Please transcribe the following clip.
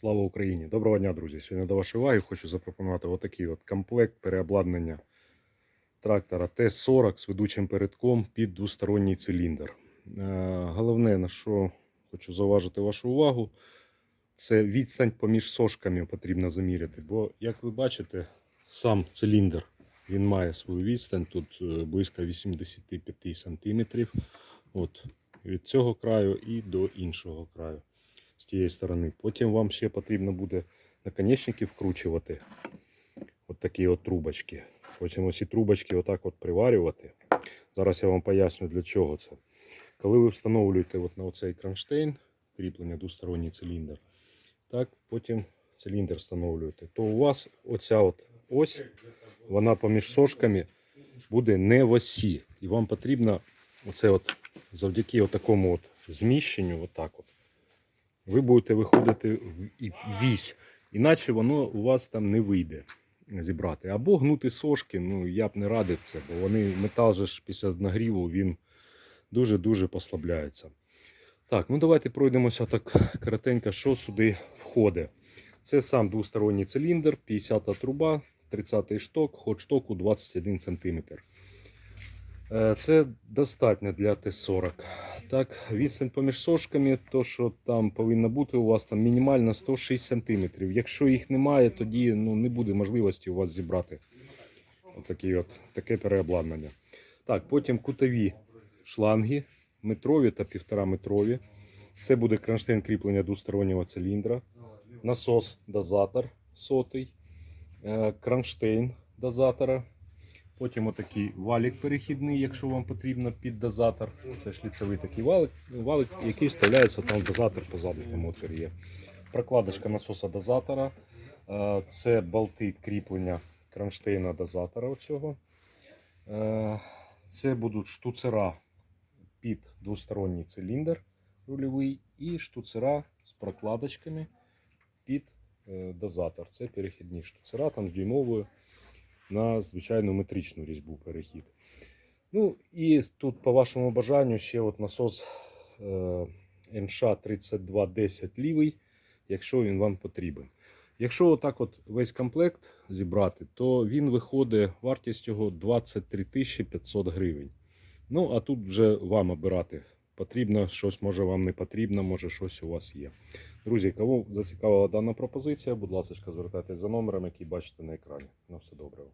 Слава Україні! Доброго дня, друзі! Сьогодні до вашої уваги хочу запропонувати отакий от комплект переобладнання трактора Т-40 з ведучим передком під двосторонній циліндр. Е, Головне, на що хочу зауважити вашу увагу, це відстань поміж сошками потрібно заміряти. Бо, як ви бачите, сам циліндр він має свою відстань, тут е, близько 85 см. От, від цього краю і до іншого краю з тієї сторони. Потім вам ще потрібно буде наконечники вкручувати. От такі от трубочки. Потім ось ці трубочки отак от приварювати. Зараз я вам поясню для чого це. Коли ви встановлюєте от на оцей кронштейн, кріплення двосторонній циліндр, так, потім циліндр встановлюєте, то у вас оця от ось, вона поміж сошками буде не в осі. І вам потрібно оце от завдяки от такому от зміщенню, отак от, ви будете виходити в вісь, іначе воно у вас там не вийде зібрати. Або гнути сошки, ну я б не радив це, бо вони метал же ж після нагріву він дуже-дуже послабляється. Так, ну давайте пройдемося так коротенько, що сюди входить. Це сам двосторонній циліндр, 50 труба, 30 шток, ход штоку 21 см. Е, Це достатньо для Т-40. Так, відстань поміж сошками, то що там повинно бути у вас там мінімально 106 см. Якщо їх немає, тоді ну, не буде можливості у вас зібрати отакі от, таке переобладнання. Так, потім кутові шланги метрові та півтора метрові. Це буде кронштейн кріплення двостороннього циліндра, насос дозатор сотий, е, кронштейн дозатора. Потім отакий валік перехідний, якщо вам потрібно під дозатор. Це шліцевий такий валик, валик який вставляється там дозатор позаду по моторі є. Прокладочка насоса дозатора. Е, Це болти кріплення кронштейна дозатора. Оцього. Е, Це будуть штуцера під двосторонній циліндр рульовий і штуцера з прокладочками під е, дозатор. Це перехідні штуцера там з дюймовою на звичайну метричну різьбу перехід. Ну і тут, по вашому бажанню, ще от насос е, МШ 3210 лівий, якщо він вам потрібен. Якщо отак от весь комплект зібрати, то він виходить, вартість його 23 500 гривень. Ну, а тут вже вам обирати. Потрібно щось, може вам не потрібно, може щось у вас є. Друзі, кого зацікавила дана пропозиція, будь ласка, звертайтеся за номером, який бачите на екрані. На все добре.